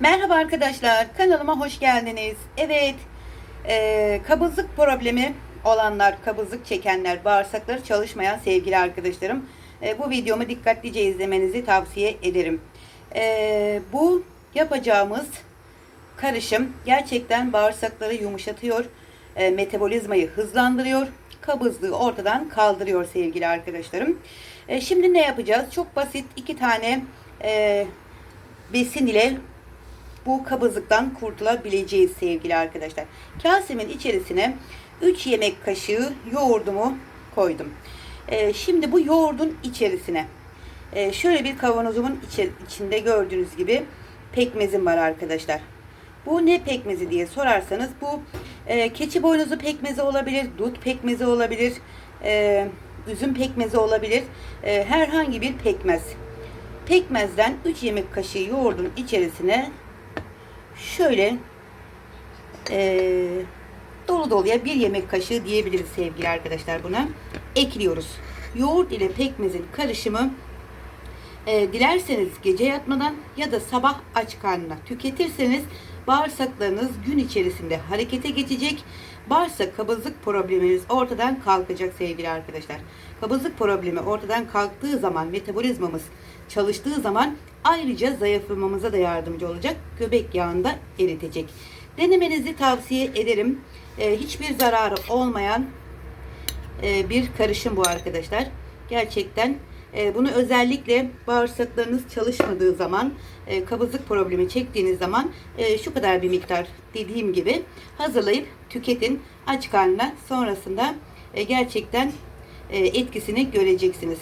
Merhaba arkadaşlar, kanalıma hoş geldiniz. Evet, e, kabızlık problemi olanlar, kabızlık çekenler, bağırsakları çalışmayan sevgili arkadaşlarım, e, bu videomu dikkatlice izlemenizi tavsiye ederim. E, bu yapacağımız karışım gerçekten bağırsakları yumuşatıyor, e, metabolizmayı hızlandırıyor, kabızlığı ortadan kaldırıyor sevgili arkadaşlarım. E, şimdi ne yapacağız? Çok basit iki tane e, besin ile bu kabızlıktan kurtulabileceğiz sevgili arkadaşlar. Kasemin içerisine 3 yemek kaşığı yoğurdumu koydum. Ee, şimdi bu yoğurdun içerisine e, şöyle bir kavanozumun içi- içinde gördüğünüz gibi pekmezim var arkadaşlar. Bu ne pekmezi diye sorarsanız bu e, keçi boynuzu pekmezi olabilir, dut pekmezi olabilir, e, üzüm pekmezi olabilir, e, herhangi bir pekmez. Pekmezden 3 yemek kaşığı yoğurdun içerisine şöyle eee, dolu doluya bir yemek kaşığı diyebiliriz sevgili arkadaşlar buna. Ekliyoruz. Yoğurt ile pekmezin karışımı eee, dilerseniz gece yatmadan ya da sabah aç karnına tüketirseniz bağırsaklarınız gün içerisinde harekete geçecek. Bağırsak kabızlık probleminiz ortadan kalkacak sevgili arkadaşlar. Kabızlık problemi ortadan kalktığı zaman metabolizmamız çalıştığı zaman ayrıca zayıflamamıza da yardımcı olacak. Göbek yağını da eritecek. Denemenizi tavsiye ederim. Ee, hiçbir zararı olmayan e, bir karışım bu arkadaşlar. Gerçekten e, bunu özellikle bağırsaklarınız çalışmadığı zaman, e, kabızlık problemi çektiğiniz zaman e, şu kadar bir miktar dediğim gibi hazırlayıp tüketin aç karnına. Sonrasında e, gerçekten e, etkisini göreceksiniz.